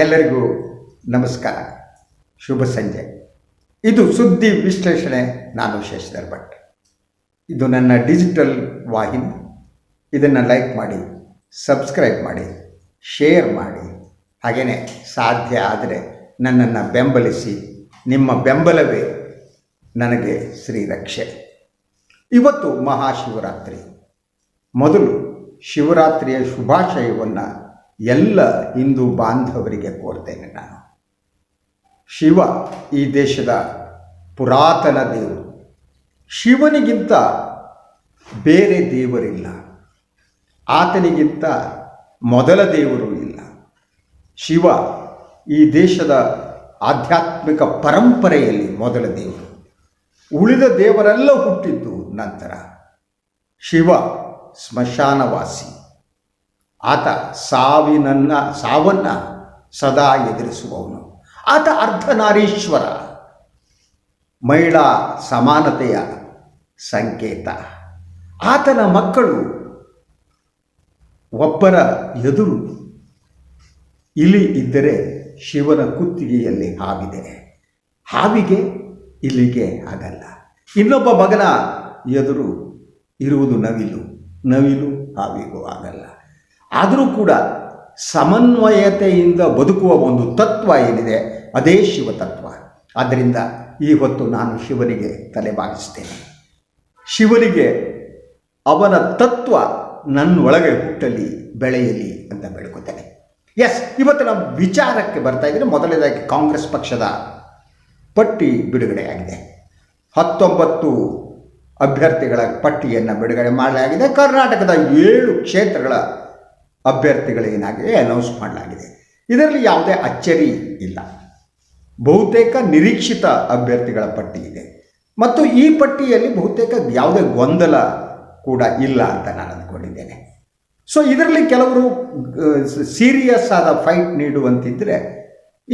ಎಲ್ಲರಿಗೂ ನಮಸ್ಕಾರ. ಶುಭ ಸಂಜೆ. ಇದು ಸುದ್ದಿ ವಿಶ್ಲೇಷಣೆ, ನಾನು ಶಶಿಧರ್ ಭಟ್ ಇದು ನನ್ನ ಡಿಜಿಟಲ್ ವಾಹಿನಿ. ಇದನ್ನು ಲೈಕ್ ಮಾಡಿ, ಸಬ್ಸ್ಕ್ರೈಬ್ ಮಾಡಿ, ಶೇರ್ ಮಾಡಿ. ಹಾಗೆಯೇ ಸಾಧ್ಯ ಆದರೆ ನನ್ನನ್ನು ಬೆಂಬಲಿಸಿ. ನಿಮ್ಮ ಬೆಂಬಲವೇ ನನಗೆ ಶ್ರೀರಕ್ಷೆ. ಇವತ್ತು ಮಹಾಶಿವರಾತ್ರಿ. ಮೊದಲು ಶಿವರಾತ್ರಿಯ ಶುಭಾಶಯವನ್ನು ಎಲ್ಲ ಹಿಂದೂ ಬಾಂಧವರಿಗೆ ಕೋರ್ತೇನೆ ನಾನು. ಶಿವ ಈ ದೇಶದ ಪುರಾತನ ದೇವರು. ಶಿವನಿಗಿಂತ ಬೇರೆ ದೇವರಿಲ್ಲ. ಆತನಿಗಿಂತ ಮೊದಲ ದೇವರು ಇಲ್ಲ. ಶಿವ ಈ ದೇಶದ ಆಧ್ಯಾತ್ಮಿಕ ಪರಂಪರೆಯಲ್ಲಿ ಮೊದಲ ದೇವರು. ಉಳಿದ ದೇವರೆಲ್ಲ ಹುಟ್ಟಿದ್ದು ನಂತರ. ಶಿವ ಸ್ಮಶಾನವಾಸಿ. ಆತ ಸಾವಿನನ್ನ, ಸಾವನ್ನ ಸದಾ ಎದುರಿಸುವವನು. ಆತ ಅರ್ಧನಾರೀಶ್ವರ, ಮಹಿಳಾ ಸಮಾನತೆಯ ಸಂಕೇತ. ಆತನ ಮಕ್ಕಳು ಒಬ್ಬರ ಎದುರು ಇಲಿ ಇದ್ದರೆ ಶಿವನ ಕುತ್ತಿಗೆಯಲ್ಲಿ ಹಾವಿದೆ. ಹಾವಿಗೆ ಇಲ್ಲಿಗೆ ಆಗಲ್ಲ. ಇನ್ನೊಬ್ಬ ಮಗನ ಎದುರು ಇರುವುದು ನವಿಲು. ನವಿಲು ಹಾವಿಗೂ ಆಗಲ್ಲ. ಆದರೂ ಕೂಡ ಸಮನ್ವಯತೆಯಿಂದ ಬದುಕುವ ಒಂದು ತತ್ವ ಏನಿದೆ, ಅದೇ ಶಿವ ತತ್ವ ಆದ್ದರಿಂದ ಈ ಹೊತ್ತು ನಾನು ಶಿವನಿಗೆ ತಲೆಬಾಗಿಸ್ತೇನೆ. ಶಿವನಿಗೆ ಅವನ ತತ್ವ ನನ್ನೊಳಗೆ ಹುಟ್ಟಲಿ, ಬೆಳೆಯಲಿ ಅಂತ ಬೇಡ್ಕೊತೇನೆ. ಎಸ್ ಇವತ್ತು ನಾವು ವಿಚಾರಕ್ಕೆ ಬರ್ತಾ ಇದ್ದೀನಿ. ಮೊದಲನೇದಾಗಿ ಕಾಂಗ್ರೆಸ್ ಪಕ್ಷದ ಪಟ್ಟಿ ಬಿಡುಗಡೆಯಾಗಿದೆ. ಹತ್ತೊಂಬತ್ತು ಅಭ್ಯರ್ಥಿಗಳ ಪಟ್ಟಿಯನ್ನು ಬಿಡುಗಡೆ ಮಾಡಲಾಗಿದೆ. ಕರ್ನಾಟಕದ ಏಳು ಕ್ಷೇತ್ರಗಳ ಅಭ್ಯರ್ಥಿಗಳೇನಾಗಿದೆ ಅನೌನ್ಸ್ ಮಾಡಲಾಗಿದೆ. ಇದರಲ್ಲಿ ಯಾವುದೇ ಅಚ್ಚರಿ ಇಲ್ಲ. ಬಹುತೇಕ ನಿರೀಕ್ಷಿತ ಅಭ್ಯರ್ಥಿಗಳ ಪಟ್ಟಿ ಇದೆ. ಮತ್ತು ಈ ಪಟ್ಟಿಯಲ್ಲಿ ಬಹುತೇಕ ಯಾವುದೇ ಗೊಂದಲ ಕೂಡ ಇಲ್ಲ ಅಂತ ನಾನು ಅಂದ್ಕೊಂಡಿದ್ದೇನೆ. ಸೊ ಇದರಲ್ಲಿ ಕೆಲವರು ಸೀರಿಯಸ್ ಆದ ಫೈಟ್ ನೀಡುವಂತಿದ್ದರೆ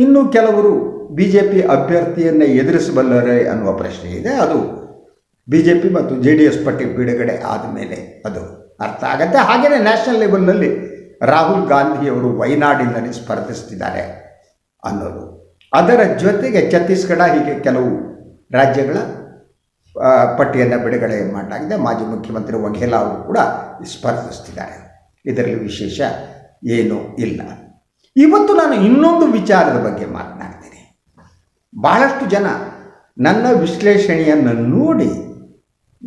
ಇನ್ನು ಕೆಲವರು ಬಿ ಜೆ ಪಿ ಅಭ್ಯರ್ಥಿಯನ್ನೇ ಎದುರಿಸಬಲ್ಲರೆ ಅನ್ನುವ ಪ್ರಶ್ನೆ ಇದೆ. ಅದು ಬಿ ಜೆ ಪಿ ಮತ್ತು ಜೆ ಡಿ ಎಸ್ ಪಟ್ಟಿ ಬಿಡುಗಡೆ ಆದ ಮೇಲೆ ಅದು ಅರ್ಥ ಆಗುತ್ತೆ. ಹಾಗೆಯೇ ನ್ಯಾಷನಲ್ ಲೆವೆಲ್ನಲ್ಲಿ ರಾಹುಲ್ ಗಾಂಧಿಯವರು ವಯನಾಡಿನಲ್ಲಿ ಸ್ಪರ್ಧಿಸ್ತಿದ್ದಾರೆ ಅನ್ನೋದು. ಅದರ ಜೊತೆಗೆ ಛತ್ತೀಸ್ಗಢ ಹೀಗೆ ಕೆಲವು ರಾಜ್ಯಗಳ ಪಟ್ಟಿಯನ್ನು ಬಿಡುಗಡೆ ಮಾಡಲಾಗಿದೆ. ಮಾಜಿ ಮುಖ್ಯಮಂತ್ರಿ ವಘೇಲಾ ಅವರು ಕೂಡ ಸ್ಪರ್ಧಿಸ್ತಿದ್ದಾರೆ. ಇದರಲ್ಲಿ ವಿಶೇಷ ಏನೂ ಇಲ್ಲ. ಇವತ್ತು ನಾನು ಇನ್ನೊಂದು ವಿಚಾರದ ಬಗ್ಗೆ ಮಾತನಾಡ್ತೀನಿ. ಬಹಳಷ್ಟು ಜನ ನನ್ನ ವಿಶ್ಲೇಷಣೆಯನ್ನು ನೋಡಿ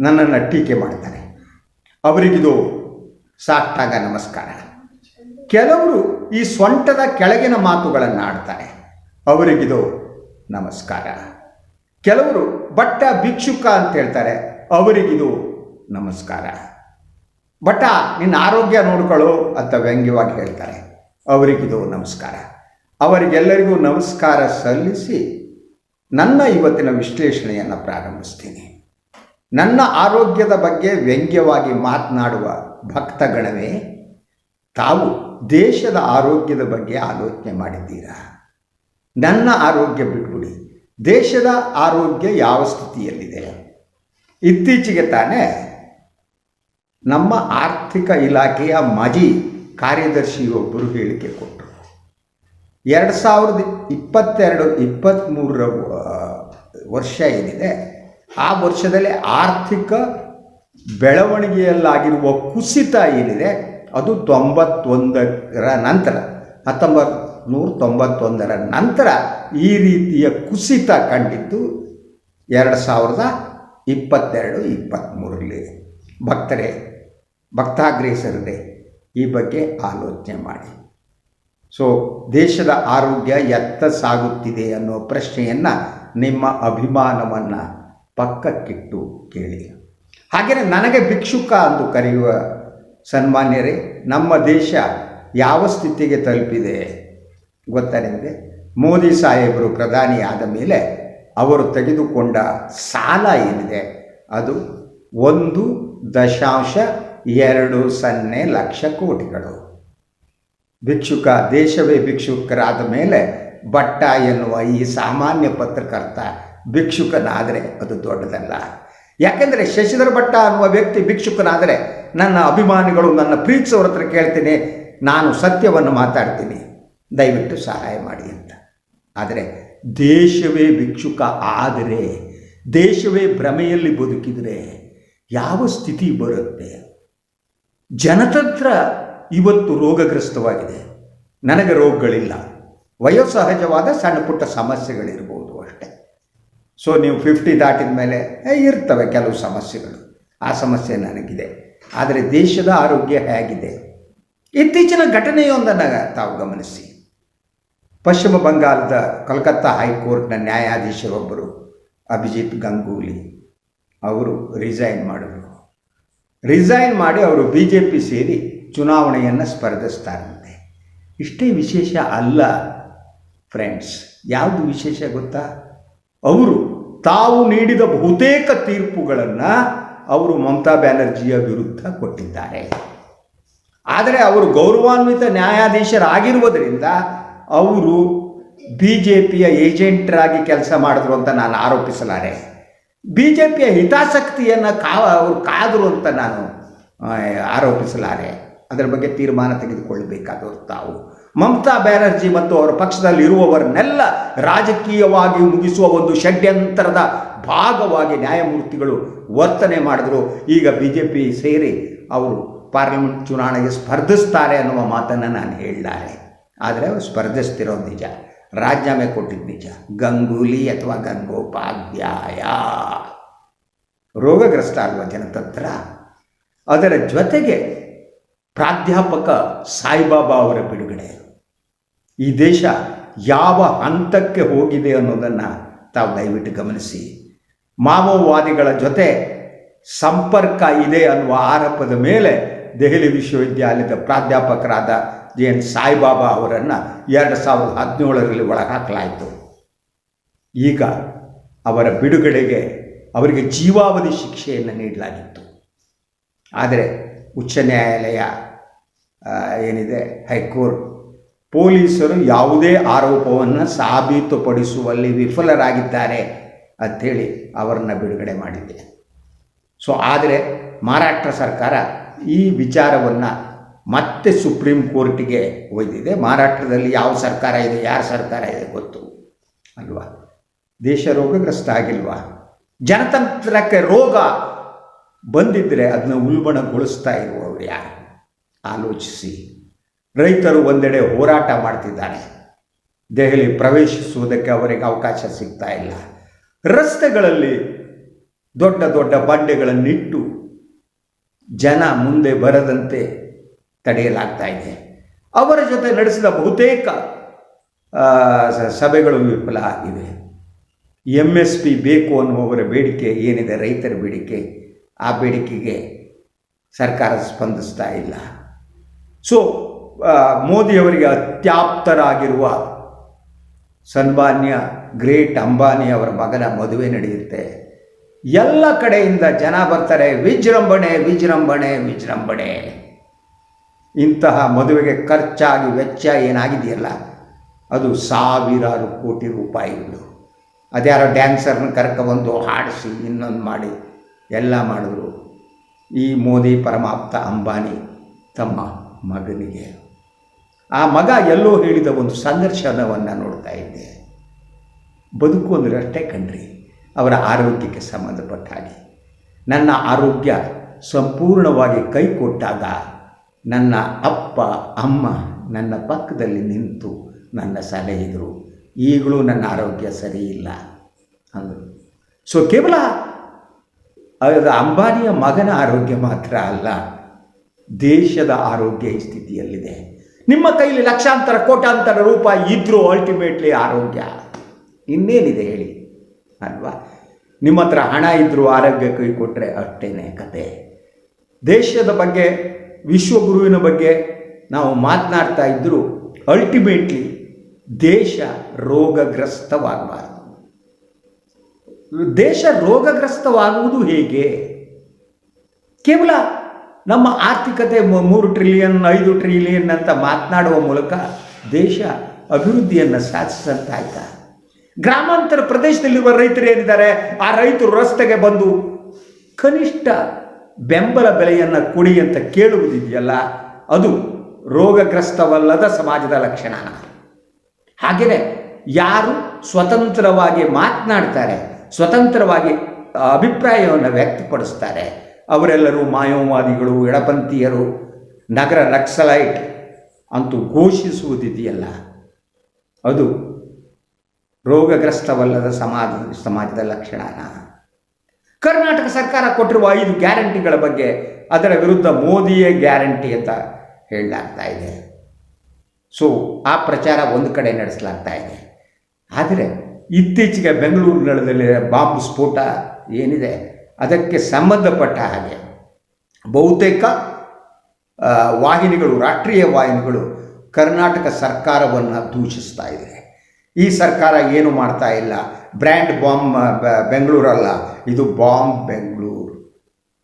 ನನ್ನನ್ನು ಟೀಕೆ ಮಾಡ್ತಾರೆ. ಅವರಿಗಿದು ಸಾಷ್ಟಾಗ ನಮಸ್ಕಾರ. ಕೆಲವರು ಈ ಸೊಂಟದ ಕೆಳಗಿನ ಮಾತುಗಳನ್ನು ಆಡ್ತಾರೆ ಅವರಿಗಿದು ನಮಸ್ಕಾರ. ಕೆಲವರು ಬಟ್ಟ ಭಿಕ್ಷುಕ ಅಂತ ಹೇಳ್ತಾರೆ, ಅವರಿಗಿದು ನಮಸ್ಕಾರ. ಬಟ್ಟ ನಿನ್ನ ಆರೋಗ್ಯ ನೋಡ್ಕೊಳ್ಳೋ ಅಂತ ವ್ಯಂಗ್ಯವಾಗಿ ಹೇಳ್ತಾರೆ, ಅವರಿಗಿದು ನಮಸ್ಕಾರ. ಅವರಿಗೆಲ್ಲರಿಗೂ ನಮಸ್ಕಾರ ಸಲ್ಲಿಸಿ ನನ್ನ ಇವತ್ತಿನ ವಿಶ್ಲೇಷಣೆಯನ್ನು ಪ್ರಾರಂಭಿಸ್ತೀನಿ. ನನ್ನ ಆರೋಗ್ಯದ ಬಗ್ಗೆ ವ್ಯಂಗ್ಯವಾಗಿ ಮಾತನಾಡುವ ಭಕ್ತಗಣವೇ ತಾವು ದೇಶದ ಆರೋಗ್ಯದ ಬಗ್ಗೆ ಆಲೋಚನೆ ಮಾಡಿದ್ದೀರಾ? ನನ್ನ ಆರೋಗ್ಯ ಬಿಟ್ಬಿಡಿ. ದೇಶದ ಆರೋಗ್ಯ ಯಾವ ಸ್ಥಿತಿಯಲ್ಲಿದೆ? ಇತ್ತೀಚೆಗೆ ತಾನೇ ನಮ್ಮ ಆರ್ಥಿಕ ಇಲಾಖೆಯ ಮಾಜಿ ಕಾರ್ಯದರ್ಶಿಯೊಬ್ಬರು ಹೇಳಿಕೆ ಕೊಟ್ಟರು ಎರಡು ಸಾವಿರದ ಇಪ್ಪತ್ತೆರಡು ಇಪ್ಪತ್ತ್ಮೂರರ ವರ್ಷ ಏನಿದೆ, ಆ ವರ್ಷದಲ್ಲಿ ಆರ್ಥಿಕ ಬೆಳವಣಿಗೆಯಲ್ಲಾಗಿರುವ ಕುಸಿತ ಏನಿದೆ ಅದು ತೊಂಬತ್ತೊಂದರ ನಂತರ ಹತ್ತೊಂಬತ್ತು ನೂರ ತೊಂಬತ್ತೊಂದರ ನಂತರ ಈ ರೀತಿಯ ಕುಸಿತ ಕಂಡಿದ್ದು ಎರಡು ಸಾವಿರದ ಇಪ್ಪತ್ತೆರಡು, ಇಪ್ಪತ್ತ್ಮೂರರಲ್ಲಿ. ಭಕ್ತರೇ ಭಕ್ತಾಗ್ರೇಸರದೇ ಈ ಬಗ್ಗೆ ಆಲೋಚನೆ ಮಾಡಿ. ಸೊ ದೇಶದ ಆರೋಗ್ಯ ಎತ್ತ ಸಾಗುತ್ತಿದೆ ಅನ್ನೋ ಪ್ರಶ್ನೆಯನ್ನು ನಿಮ್ಮ ಅಭಿಮಾನವನ್ನು ಪಕ್ಕಕ್ಕಿಟ್ಟು ಕೇಳಿ. ಹಾಗೆಯೇ ನನಗೆ ಭಿಕ್ಷುಕ ಎಂದು ಕರೆಯುವ ಸನ್ಮಾನ್ಯರೇ, ನಮ್ಮ ದೇಶ ಯಾವ ಸ್ಥಿತಿಗೆ ತಲುಪಿದೆ? ಗೊತ್ತಾ ನಿಮಗೆ? ಮೋದಿ ಸಾಹೇಬರು ಪ್ರಧಾನಿ ಆದ ಮೇಲೆ ಅವರು ತೆಗೆದುಕೊಂಡ ಸಾಲ ಏನಿದೆ? ಅದು ಒಂದು ದಶಾಂಶ ಎರಡು ಸೊನ್ನೆ ಲಕ್ಷ ಕೋಟಿಗಳು. ಭಿಕ್ಷುಕ, ದೇಶವೇ ಭಿಕ್ಷುಕರಾದ ಮೇಲೆ ಭಟ್ಟ ಎನ್ನುವ ಈ ಸಾಮಾನ್ಯ ಪತ್ರಕರ್ತ ಭಿಕ್ಷುಕನಾದರೆ ಅದು ದೊಡ್ಡದಲ್ಲ. ಯಾಕೆಂದರೆ ಶಶಿಧರ ಭಟ್ಟ ಅನ್ನುವ ವ್ಯಕ್ತಿ ಭಿಕ್ಷುಕನಾದರೆ ನನ್ನ ಅಭಿಮಾನಿಗಳು ನನ್ನ ಪ್ರೀತಿಸೋರ ಹತ್ರ ಕೇಳ್ತೀನಿ, ನಾನು ಸತ್ಯವನ್ನು ಮಾತಾಡ್ತೀನಿ. ದಯವಿಟ್ಟು ಸಹಾಯ ಮಾಡಿ ಅಂತ. ಆದರೆ ದೇಶವೇ ಭಿಕ್ಷುಕ ಆದರೆ, ದೇಶವೇ ಭ್ರಮೆಯಲ್ಲಿ ಬದುಕಿದರೆ ಯಾವ ಸ್ಥಿತಿ ಬರುತ್ತೆ? ಜನತಂತ್ರ ಇವತ್ತು ರೋಗಗ್ರಸ್ತವಾಗಿದೆ. ನನಗೆ ರೋಗಗಳಿಲ್ಲ. ವಯೋಸಹಜವಾದ ಸಣ್ಣ ಪುಟ್ಟ ಸಮಸ್ಯೆಗಳಿರ್ಬೋದು ಅಷ್ಟೆ. ಸೊ ನೀವು ಫಿಫ್ಟಿ ದಾಟಿದ ಮೇಲೆ ಇರ್ತವೆ ಕೆಲವು ಸಮಸ್ಯೆಗಳು. ಆ ಸಮಸ್ಯೆ ನನಗಿದೆ. ಆದರೆ ದೇಶದ ಆರೋಗ್ಯ ಹೇಗಿದೆ? ಇತ್ತೀಚಿನ ಘಟನೆಯೊಂದನ್ನು ತಾವು ಗಮನಿಸಿ. ಪಶ್ಚಿಮ ಬಂಗಾಳದ ಕಲ್ಕತ್ತಾ ಹೈಕೋರ್ಟ್ನ ನ್ಯಾಯಾಧೀಶರೊಬ್ಬರು ಅಭಿಜಿತ್ ಗಂಗೂಲಿ ಅವರು ರಿಸೈನ್ ಮಾಡಿದರು. ರಿಸೈನ್ ಮಾಡಿ ಅವರು ಬಿ ಜೆ ಪಿ ಸೇರಿ ಚುನಾವಣೆಯನ್ನು ಸ್ಪರ್ಧಿಸ್ತಾರಂತೆ. ಇಷ್ಟೇ ವಿಶೇಷ ಅಲ್ಲ ಫ್ರೆಂಡ್ಸ್, ಯಾವುದು ವಿಶೇಷ ಗೊತ್ತಾ? ಅವರು ತಾವು ನೀಡಿದ ಬಹುತೇಕ ತೀರ್ಪುಗಳನ್ನು ಅವರು ಮಮತಾ ಬ್ಯಾನರ್ಜಿಯ ವಿರುದ್ಧ ಕೊಟ್ಟಿದ್ದಾರೆ. ಆದರೆ ಅವರು ಗೌರವಾನ್ವಿತ ನ್ಯಾಯಾಧೀಶರಾಗಿರುವುದರಿಂದ ಅವರು ಬಿ ಜೆ ಪಿಯ ಏಜೆಂಟರಾಗಿ ಕೆಲಸ ಮಾಡಿದ್ರು ಅಂತ ನಾನು ಆರೋಪಿಸಲಾರೆ. ಬಿ ಜೆ ಪಿಯ ಹಿತಾಸಕ್ತಿಯನ್ನು ಕಾ, ಅವರು ಕಾದರು ಅಂತ ನಾನು ಆರೋಪಿಸಲಾರೆ. ಅದರ ಬಗ್ಗೆ ತೀರ್ಮಾನ ತೆಗೆದುಕೊಳ್ಳಬೇಕಾದವರು ತಾವು. ಮಮತಾ ಬ್ಯಾನರ್ಜಿ ಮತ್ತು ಅವರ ಪಕ್ಷದಲ್ಲಿ ಇರುವವರನ್ನೆಲ್ಲ ರಾಜಕೀಯವಾಗಿ ಮುಗಿಸುವ ಒಂದು ಷಡ್ಯಂತರದ ಭಾಗವಾಗಿ ನ್ಯಾಯಮೂರ್ತಿಗಳು ವರ್ತನೆ ಮಾಡಿದ್ರು. ಈಗ ಬಿ ಜೆ ಪಿ ಸೇರಿ ಅವರು ಪಾರ್ಲಿಮೆಂಟ್ ಚುನಾವಣೆಗೆ ಸ್ಪರ್ಧಿಸ್ತಾರೆ ಅನ್ನುವ ಮಾತನ್ನು ನಾನು ಹೇಳಿದ್ದಾರೆ ಆದರೆ ಅವರು ಸ್ಪರ್ಧಿಸ್ತಿರೋ ನಿಜ. ರಾಜೀನಾಮೆ ಕೊಟ್ಟಿದ್ದು ನಿಜ. ಗಂಗೂಲಿ ಅಥವಾ ಗಂಗೋಪಾಧ್ಯಾಯ. ರೋಗಗ್ರಸ್ತ ಆಗುವ ಜನತಂತ್ರ? ಅದರ ಜೊತೆಗೆ ಪ್ರಾಧ್ಯಾಪಕ ಸಾಯಿಬಾಬಾ ಅವರ ಬಿಡುಗಡೆ. ಈ ದೇಶ ಯಾವ ಹಂತಕ್ಕೆ ಹೋಗಿದೆ ಅನ್ನೋದನ್ನು ತಾವು ದಯವಿಟ್ಟು ಗಮನಿಸಿ. ಮಾವೋವಾದಿಗಳ ಜೊತೆ ಸಂಪರ್ಕ ಇದೆ ಅನ್ನುವ ಆರೋಪದ ಮೇಲೆ ದೆಹಲಿ ವಿಶ್ವವಿದ್ಯಾಲಯದ ಪ್ರಾಧ್ಯಾಪಕರಾದ ಜೆ ಎನ್ ಸಾಯಿಬಾಬಾ ಅವರನ್ನು ಎರಡು ಸಾವಿರದ ಹದಿನೇಳರಲ್ಲಿ ಒಳಗಾಕಲಾಯಿತು. ಈಗ ಅವರ ಬಿಡುಗಡೆಗೆ ಅವರಿಗೆ ಜೀವಾವಧಿ ಶಿಕ್ಷೆಯನ್ನು ನೀಡಲಾಗಿತ್ತು. ಆದರೆ ಉಚ್ಚ ನ್ಯಾಯಾಲಯ ಏನಿದೆ, ಹೈಕೋರ್ಟ್ ಪೊಲೀಸರು ಯಾವುದೇ ಆರೋಪವನ್ನು ಸಾಬೀತುಪಡಿಸುವಲ್ಲಿ ವಿಫಲರಾಗಿದ್ದಾರೆ. ಅಂಥೇಳಿ ಅವರನ್ನು ಬಿಡುಗಡೆ ಮಾಡಿದೆ ಸೊ ಆದರೆ ಮಹಾರಾಷ್ಟ್ರ ಸರ್ಕಾರ ಈ ವಿಚಾರವನ್ನು ಮತ್ತೆ ಸುಪ್ರೀಂ ಕೋರ್ಟಿಗೆ ಒಯ್ದಿದೆ. ಮಹಾರಾಷ್ಟ್ರದಲ್ಲಿ ಯಾವ ಸರ್ಕಾರ ಇದೆ, ಯಾರ ಸರ್ಕಾರ ಇದೆ ಗೊತ್ತು ಅಲ್ವಾ? ದೇಶ ರೋಗಗ್ರಸ್ತ ಆಗಿಲ್ವಾ? ಜನತಂತ್ರಕ್ಕೆ ರೋಗ ಬಂದಿದ್ದರೆ ಅದನ್ನ ಉಲ್ಬಣಗೊಳಿಸ್ತಾ ಇರುವವರು ಯಾರು? ಆಲೋಚಿಸಿ. ರೈತರು ಒಂದೆಡೆ ಹೋರಾಟ ಮಾಡ್ತಿದ್ದಾರೆ. ದೆಹಲಿ ಪ್ರವೇಶಿಸುವುದಕ್ಕೆ ಅವರಿಗೆ ಅವಕಾಶ ಸಿಗ್ತಾ ಇಲ್ಲ. ರಸ್ತೆಗಳಲ್ಲಿ ದೊಡ್ಡ ದೊಡ್ಡ ಬಂಡೆಗಳನ್ನಿಟ್ಟು ಜನ ಮುಂದೆ ಬರದಂತೆ ತಡೆಯಲಾಗ್ತಾ ಇದೆ. ಅವರ ಜೊತೆ ನಡೆಸಿದ ಬಹುತೇಕ ಸಭೆಗಳು ವಿಫಲ ಆಗಿವೆ. ಎಂ ಎಸ್ ಪಿ ಬೇಕು ಅನ್ನುವವರ ಬೇಡಿಕೆ ಏನಿದೆ, ರೈತರ ಬೇಡಿಕೆ, ಆ ಬೇಡಿಕೆಗೆ ಸರ್ಕಾರ ಸ್ಪಂದಿಸ್ತಾ ಇಲ್ಲ. ಸೊ ಮೋದಿಯವರಿಗೆ ಅತ್ಯಾಪ್ತರಾಗಿರುವ ಸನ್ಮಾನ್ಯ ಗ್ರೇಟ್ ಅಂಬಾನಿ ಅವರ ಮಗನ ಮದುವೆ ನಡೆಯುತ್ತೆ. ಎಲ್ಲ ಕಡೆಯಿಂದ ಜನ ಬರ್ತಾರೆ, ವಿಜೃಂಭಣೆ ವಿಜೃಂಭಣೆ ವಿಜೃಂಭಣೆ. ಇಂತಹ ಮದುವೆಗೆ ಖರ್ಚಾಗಿ ವೆಚ್ಚ ಏನಾಗಿದೆಯಲ್ಲ, ಅದು ಸಾವಿರಾರು ಕೋಟಿ ರೂಪಾಯಿಗಳು ಅದ್ಯಾರೋ ಡ್ಯಾನ್ಸರ್ನ ಕರ್ಕೊಬಂದು ಹಾಡಿಸಿ, ಇನ್ನೊಂದು ಮಾಡಿ, ಎಲ್ಲ ಮಾಡಿದ್ರು. ಈ ಮೋದಿ ಪರಮಾಪ್ತ ಅಂಬಾನಿ ತಮ್ಮ ಮಗನಿಗೆ. ಆ ಮಗ ಎಲ್ಲೋ ಹೇಳಿದ ಒಂದು ಸಂದರ್ಶನವನ್ನು ನೋಡ್ತಾ ಇದ್ದೆ. ಬದುಕು ಅಂದರೆ ಅಷ್ಟೇ ಕಣ್ರಿ. ಅವರ ಆರೋಗ್ಯಕ್ಕೆ ಸಂಬಂಧಪಟ್ಟ ಹಾಗೆ ನನ್ನ ಆರೋಗ್ಯ ಸಂಪೂರ್ಣವಾಗಿ ಕೈ ಕೊಟ್ಟಾಗ ನನ್ನ ಅಪ್ಪ, ಅಮ್ಮ ನನ್ನ ಪಕ್ಕದಲ್ಲಿ ನಿಂತು ನನ್ನ ಸಲಹಿದರು ಈಗಲೂ ನನ್ನ ಆರೋಗ್ಯ ಸರಿ ಇಲ್ಲ ಅಂದರು. ಸೊ ಕೇವಲ ಅಂಬಾನಿಯ ಮಗನ ಆರೋಗ್ಯ ಮಾತ್ರ ಅಲ್ಲ, ದೇಶದ ಆರೋಗ್ಯ ಈ ಸ್ಥಿತಿಯಲ್ಲಿದೆ. ನಿಮ್ಮ ಕೈಲಿ ಲಕ್ಷಾಂತರ, ಕೋಟ್ಯಾಂತರ ರೂಪಾಯಿ ಇದ್ದರೂ ಅಲ್ಟಿಮೇಟ್ಲಿ ಆರೋಗ್ಯ. ಇನ್ನೇನಿದೆ ಹೇಳಿ? ಅಲ್ವಾ? ನಿಮ್ಮ ಹತ್ರ ಹಣ ಇದ್ದರೂ ಆರೋಗ್ಯ ಕೈ ಕೊಟ್ಟರೆ ಅಷ್ಟೇನೆ ಕತೆ. ದೇಶದ ಬಗ್ಗೆ, ವಿಶ್ವಗುರುವಿನ ಬಗ್ಗೆ ನಾವು ಮಾತನಾಡ್ತಾ ಇದ್ದರೂ ಅಲ್ಟಿಮೇಟ್ಲಿ ದೇಶ ರೋಗಗ್ರಸ್ತವಾಗಬಾರ್ದು. ದೇಶ ರೋಗಗ್ರಸ್ತವಾಗುವುದು ಹೇಗೆ? ಕೇವಲ ನಮ್ಮ ಆರ್ಥಿಕತೆ ಮೂರು ಟ್ರಿಲಿಯನ್ ಐದು ಟ್ರಿಲಿಯನ್ ಅಂತ ಮಾತನಾಡುವ ಮೂಲಕ ದೇಶ ಅಭಿವೃದ್ಧಿಯನ್ನು ಸಾಧಿಸಂತಾಯ್ತಾ? ಗ್ರಾಮಾಂತರ ಪ್ರದೇಶದಲ್ಲಿರುವ ರೈತರು ಏನಿದ್ದಾರೆ? ಆ ರೈತರು ರಸ್ತೆಗೆ ಬಂದು ಕನಿಷ್ಠ ಬೆಂಬಲ ಬೆಲೆಯನ್ನು ಕೊಡಿ ಅಂತ ಕೇಳುವುದಿದೆಯಲ್ಲ, ಅದು ರೋಗಗ್ರಸ್ತವಲ್ಲದ ಸಮಾಜದ ಲಕ್ಷಣ. ಹಾಗೆಯೇ ಯಾರು ಸ್ವತಂತ್ರವಾಗಿ ಮಾತನಾಡ್ತಾರೆ, ಸ್ವತಂತ್ರವಾಗಿ ಅಭಿಪ್ರಾಯವನ್ನು ವ್ಯಕ್ತಪಡಿಸ್ತಾರೆ, ಅವರೆಲ್ಲರೂ ಮಾಯೋವಾದಿಗಳು, ಎಡಪಂಥೀಯರು, ನಗರ ನಕ್ಸಲೈಟ್ ಅಂತೂ ಘೋಷಿಸುವುದಿದೆಯಲ್ಲ. ಅದು ರೋಗಗ್ರಸ್ತವಲ್ಲದ ಸಮಾಜ, ಸಮಾಜದ ಲಕ್ಷಣನ. ಕರ್ನಾಟಕ ಸರ್ಕಾರ ಕೊಟ್ಟಿರುವ ಐದು ಗ್ಯಾರಂಟಿಗಳ ಬಗ್ಗೆ ಅದರ ವಿರುದ್ಧ ಮೋದಿಯೇ ಗ್ಯಾರಂಟಿ ಅಂತ ಹೇಳಲಾಗ್ತಾ ಇದೆ. ಸೊ ಆ ಪ್ರಚಾರ ಒಂದು ಕಡೆ ನಡೆಸಲಾಗ್ತಾ ಇದೆ. ಆದರೆ, ಇತ್ತೀಚೆಗೆ ಬೆಂಗಳೂರಿನಲ್ಲಿ ಬಾಂಬ್ ಸ್ಫೋಟ ಏನಿದೆ, ಅದಕ್ಕೆ ಸಂಬಂಧಪಟ್ಟ ಹಾಗೆ ಬಹುತೇಕ ವಾಹಿನಿಗಳು, ರಾಷ್ಟ್ರೀಯ ವಾಹಿನಿಗಳು ಕರ್ನಾಟಕ ಸರ್ಕಾರವನ್ನು ದೂಷಿಸ್ತಾ ಇದೆ. ಈ ಸರ್ಕಾರ ಏನು ಮಾಡ್ತಾ ಇಲ್ಲ? ಬ್ರ್ಯಾಂಡ್ ಬಾಂಬ್ ಬೆಂಗಳೂರಲ್ಲ, ಇದು ಬಾಂಬ್ ಬೆಂಗಳೂರು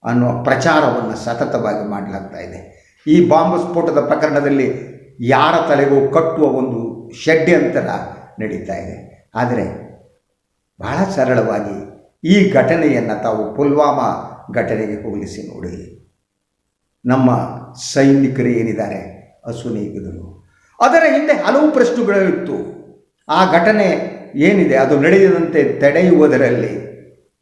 ಅನ್ನುವ ಪ್ರಚಾರವನ್ನು ಸತತವಾಗಿ ಮಾಡಲಾಗ್ತಾ ಇದೆ. ಈ ಬಾಂಬ್ ಸ್ಫೋಟದ ಪ್ರಕರಣದಲ್ಲಿ ಯಾರ ತಲೆಗೂ ಕಟ್ಟುವ ಒಂದು ಷಡ್ಯಂತರ ನಡೀತಾ ಇದೆ. ಆದರೆ ಬಹಳ ಸರಳವಾಗಿ ಈ ಘಟನೆಯನ್ನು ತಾವು ಪುಲ್ವಾಮಾ ಘಟನೆಗೆ ಹೋಲಿಸಿ ನೋಡಿ. ನಮ್ಮ ಸೈನಿಕರು ಏನಿದ್ದಾರೆ? ಅಸುನೀಗಿದರು. ಅದರ ಹಿಂದೆ ಹಲವು ಪ್ರಶ್ನೆಗಳಿತ್ತು ಆ ಘಟನೆ ಏನಿದೆ, ಅದು ನಡೆಯದಂತೆ ತಡೆಯುವುದರಲ್ಲಿ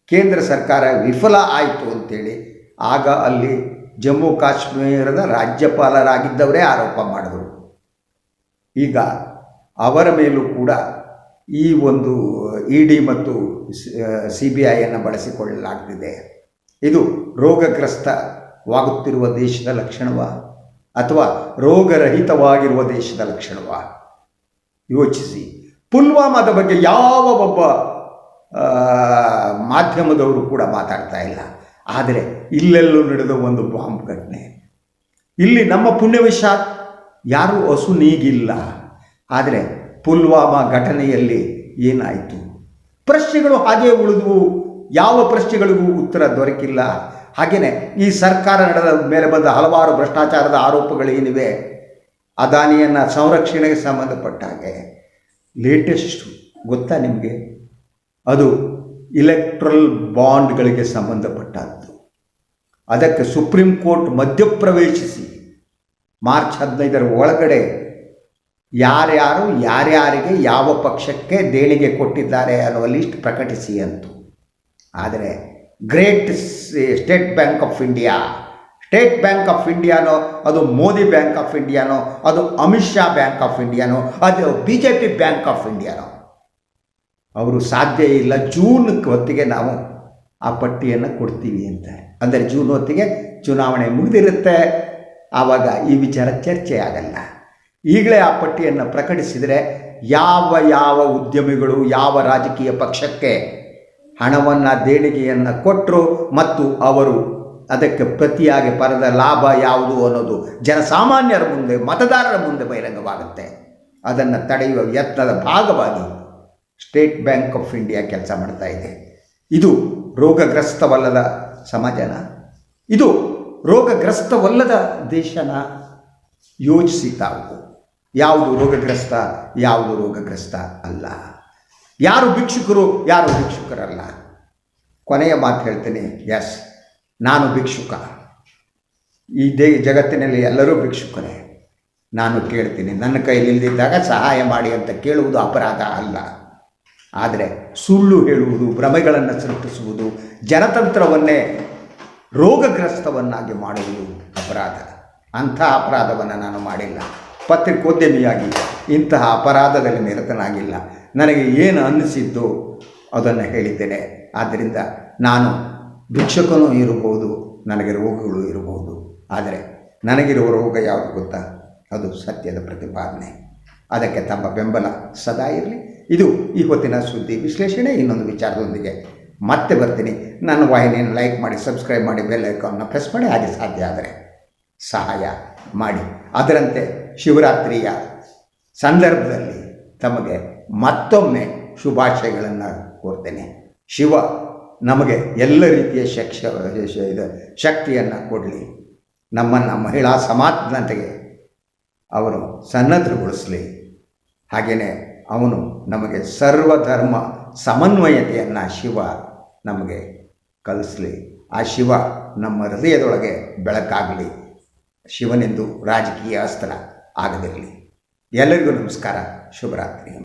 ಕೇಂದ್ರ ಸರ್ಕಾರ ವಿಫಲ ಆಯಿತು ಅಂತೇಳಿ, ಆಗ ಅಲ್ಲಿ ಜಮ್ಮು ಕಾಶ್ಮೀರದ ರಾಜ್ಯಪಾಲರಾಗಿದ್ದವರೇ ಆರೋಪ ಮಾಡಿದರು. ಈಗ ಅವರ ಮೇಲೂ ಕೂಡ ಈ ಒಂದು ಇ ಡಿ ಮತ್ತು ಸಿ ಬಿ ಐಯನ್ನು ಬಳಸಿಕೊಳ್ಳಲಾಗ್ತಿದೆ. ಇದು ರೋಗಗ್ರಸ್ತವಾಗುತ್ತಿರುವ ದೇಶದ ಲಕ್ಷಣವ ಅಥವಾ ರೋಗರಹಿತವಾಗಿರುವ ದೇಶದ ಲಕ್ಷಣವ? ಯೋಚಿಸಿ. ಪುಲ್ವಾಮಾದ ಬಗ್ಗೆ ಯಾವ ಒಬ್ಬ ಮಾಧ್ಯಮದವರು ಕೂಡ ಮಾತಾಡ್ತಾ ಇಲ್ಲ. ಆದರೆ ಇಲ್ಲೆಲ್ಲೂ ನಡೆದ ಒಂದು ಬಾಂಬ್ ಘಟನೆ. ಇಲ್ಲಿ ನಮ್ಮ ಪುಣ್ಯವಿಷಾತ್ ಯಾರೂ ಹಸು ನೀಗಿಲ್ಲ. ಆದರೆ ಪುಲ್ವಾಮಾ ಘಟನೆಯಲ್ಲಿ ಏನಾಯಿತು? ಪ್ರಶ್ನೆಗಳು ಹಾಗೇ ಉಳಿದವು. ಯಾವ ಪ್ರಶ್ನೆಗಳಿಗೂ ಉತ್ತರ ದೊರಕಿಲ್ಲ. ಹಾಗೆಯೇ ಈ ಸರ್ಕಾರ ನಡೆದ ಮೇಲೆ ಬಂದ ಹಲವಾರು ಭ್ರಷ್ಟಾಚಾರದ ಆರೋಪಗಳೇನಿವೆ ಅದಾನಿಯನ್ನು ಸಂರಕ್ಷಣೆಗೆ ಸಂಬಂಧಪಟ್ಟ ಹಾಗೆ ಲೇಟೆಸ್ಟ್ ಗೊತ್ತಾ ನಿಮಗೆ? ಅದು ಇಲೆಕ್ಟ್ರಲ್ ಬಾಂಡ್ಗಳಿಗೆ ಸಂಬಂಧಪಟ್ಟದ್ದು. ಅದಕ್ಕೆ ಸುಪ್ರೀಂ ಕೋರ್ಟ್ ಮಧ್ಯಪ್ರವೇಶಿಸಿ ಮಾರ್ಚ್ ಹದಿನೈದರ ಒಳಗಡೆ ಯಾರ್ಯಾರು, ಯಾರ್ಯಾರಿಗೆ, ಯಾವ ಪಕ್ಷಕ್ಕೆ ದೇಣಿಗೆ ಕೊಟ್ಟಿದ್ದಾರೆ ಅನ್ನುವ ಲಿಸ್ಟ್ ಪ್ರಕಟಿಸಿ ಅಂತು. ಆದರೆ great State Bank of India State Bank of ಇಂಡಿಯಾನೋ ಅದು ಮೋದಿ ಬ್ಯಾಂಕ್ ಆಫ್ ಇಂಡಿಯಾನೋ ಅದು ಅಮಿತ್ ಶಾ ಬ್ಯಾಂಕ್ ಆಫ್ ಇಂಡಿಯಾನೋ ಅದು B J P bank of ಇಂಡಿಯಾನೋ ಅವರು ಸಾಧ್ಯ ಇಲ್ಲ ಜೂನ್ ಹೊತ್ತಿಗೆ ನಾವು ಆ ಪಟ್ಟಿಯನ್ನು ಕೊಡ್ತೀವಿ ಅಂತ. ಅಂದರೆ ಜೂನ್ ಹೊತ್ತಿಗೆ ಚುನಾವಣೆ ಮುಗಿದಿರುತ್ತೆ. ಆವಾಗ ಈ ವಿಚಾರ ಚರ್ಚೆ ಆಗಲ್ಲ. ಈಗಲೇ ಆ ಪಟ್ಟಿಯನ್ನು ಪ್ರಕಟಿಸಿದರೆ ಯಾವ ಯಾವ ಉದ್ಯಮಿಗಳು ಯಾವ ರಾಜಕೀಯ ಪಕ್ಷಕ್ಕೆ ಹಣವನ್ನು, ದೇಣಿಗೆಯನ್ನು ಕೊಟ್ಟರು ಮತ್ತು ಅವರು ಅದಕ್ಕೆ ಪ್ರತಿಯಾಗಿ ಪರದ ಲಾಭ ಯಾವುದು ಅನ್ನೋದು ಜನಸಾಮಾನ್ಯರ ಮುಂದೆ, ಮತದಾರರ ಮುಂದೆ ಬಹಿರಂಗವಾಗುತ್ತೆ. ಅದನ್ನು ತಡೆಯುವ ಯತ್ನದ ಭಾಗವಾಗಿ ಸ್ಟೇಟ್ ಬ್ಯಾಂಕ್ ಆಫ್ ಇಂಡಿಯಾ ಕೆಲಸ ಮಾಡ್ತಾ ಇದೆ. ಇದು ರೋಗಗ್ರಸ್ತವಲ್ಲದ ಸಮಾಜನ, ಇದು ರೋಗಗ್ರಸ್ತವಲ್ಲದ ದೇಶನ ಯೋಚಿಸಿ ತಾವು. ಯಾವುದು ರೋಗಗ್ರಸ್ತ ಯಾವುದು ರೋಗಗ್ರಸ್ತ ಅಲ್ಲ. ಯಾರು ಭಿಕ್ಷುಕರು, ಯಾರು ಭಿಕ್ಷುಕರಲ್ಲ. ಕೊನೆಯ ಮಾತು ಹೇಳ್ತೀನಿ ಎಸ್ ನಾನು ಭಿಕ್ಷುಕ. ಈ ದೇ ಜಗತ್ತಿನಲ್ಲಿ ಎಲ್ಲರೂ ಭಿಕ್ಷುಕರೇ. ನಾನು ಕೇಳ್ತೀನಿ, ನನ್ನ ಕೈಲಿಲ್ಲದಿದ್ದಾಗ ಸಹಾಯ ಮಾಡಿ ಅಂತ ಕೇಳುವುದು ಅಪರಾಧ ಅಲ್ಲ. ಆದರೆ ಸುಳ್ಳು ಹೇಳುವುದು, ಭ್ರಮೆಗಳನ್ನು ಸೃಷ್ಟಿಸುವುದು, ಜನತಂತ್ರವನ್ನೇ ರೋಗಗ್ರಸ್ತವನ್ನಾಗಿ ಮಾಡುವುದು ಅಪರಾಧ. ಅಂಥ ಅಪರಾಧವನ್ನು ನಾನು ಮಾಡಿಲ್ಲ. ಪತ್ರಿಕೋದ್ಯಮಿಯಾಗಿ ಇಂತಹ ಅಪರಾಧದಲ್ಲಿ ನಿರತನಾಗಿಲ್ಲ. ನನಗೆ ಏನು ಅನ್ನಿಸಿದ್ದು ಅದನ್ನು ಹೇಳಿದ್ದೇನೆ. ಆದ್ದರಿಂದ ನಾನು ಭಿಕ್ಷಕನೂ ಇರಬಹುದು, ನನಗೆ ರೋಗಗಳು ಇರಬಹುದು. ಆದರೆ ನನಗಿರುವ ರೋಗ ಯಾವುದು ಗೊತ್ತಾ? ಅದು ಸತ್ಯದ ಪ್ರತಿಪಾದನೆ. ಅದಕ್ಕೆ ತಮ್ಮ ಬೆಂಬಲ ಸದಾ ಇರಲಿ. ಇದು ಈ ಹೊತ್ತಿನ ಸುದ್ದಿ ವಿಶ್ಲೇಷಣೆ. ಇನ್ನೊಂದು ವಿಚಾರದೊಂದಿಗೆ ಮತ್ತೆ ಬರ್ತೀನಿ. ನನ್ನ ವಾಹಿನಿಯನ್ನು ಲೈಕ್ ಮಾಡಿ, ಸಬ್ಸ್ಕ್ರೈಬ್ ಮಾಡಿ, ಬೆಲ್ ಐಕಾನ್ನ ಪ್ರೆಸ್ ಮಾಡಿ. ಹಾಗೆ ಸಾಧ್ಯ ಆದರೆ ಸಹಾಯ ಮಾಡಿ. ಅದರಂತೆ ಶಿವರಾತ್ರಿಯ ಸಂದರ್ಭದಲ್ಲಿ ತಮಗೆ ಮತ್ತೊಮ್ಮೆ ಶುಭಾಶಯಗಳನ್ನು ಕೋರ್ತೇನೆ. ಶಿವ ನಮಗೆ ಎಲ್ಲ ರೀತಿಯ ಶಕ್ಷ ಇದು. ಶಕ್ತಿಯನ್ನು ಕೊಡಲಿ. ನಮ್ಮನ್ನು ಮಹಿಳಾ ಸಮಾನತೆಗೆ ಅವನು ಸನ್ನದ್ಧಗೊಳಿಸಲಿ. ಹಾಗೆಯೇ ಅವನು ನಮಗೆ ಸರ್ವಧರ್ಮ ಸಮನ್ವಯತೆಯನ್ನು ಶಿವ ನಮಗೆ ಕಲಿಸಲಿ. ಆ ಶಿವ ನಮ್ಮ ಹೃದಯದೊಳಗೆ ಬೆಳಕಾಗಲಿ. ಶಿವನೆಂದು ರಾಜಕೀಯ ಅಸ್ತ್ರ ಆಗದಿರಲಿ. ಎಲ್ಲರಿಗೂ ನಮಸ್ಕಾರ. ಶುಭರಾತ್ರಿ.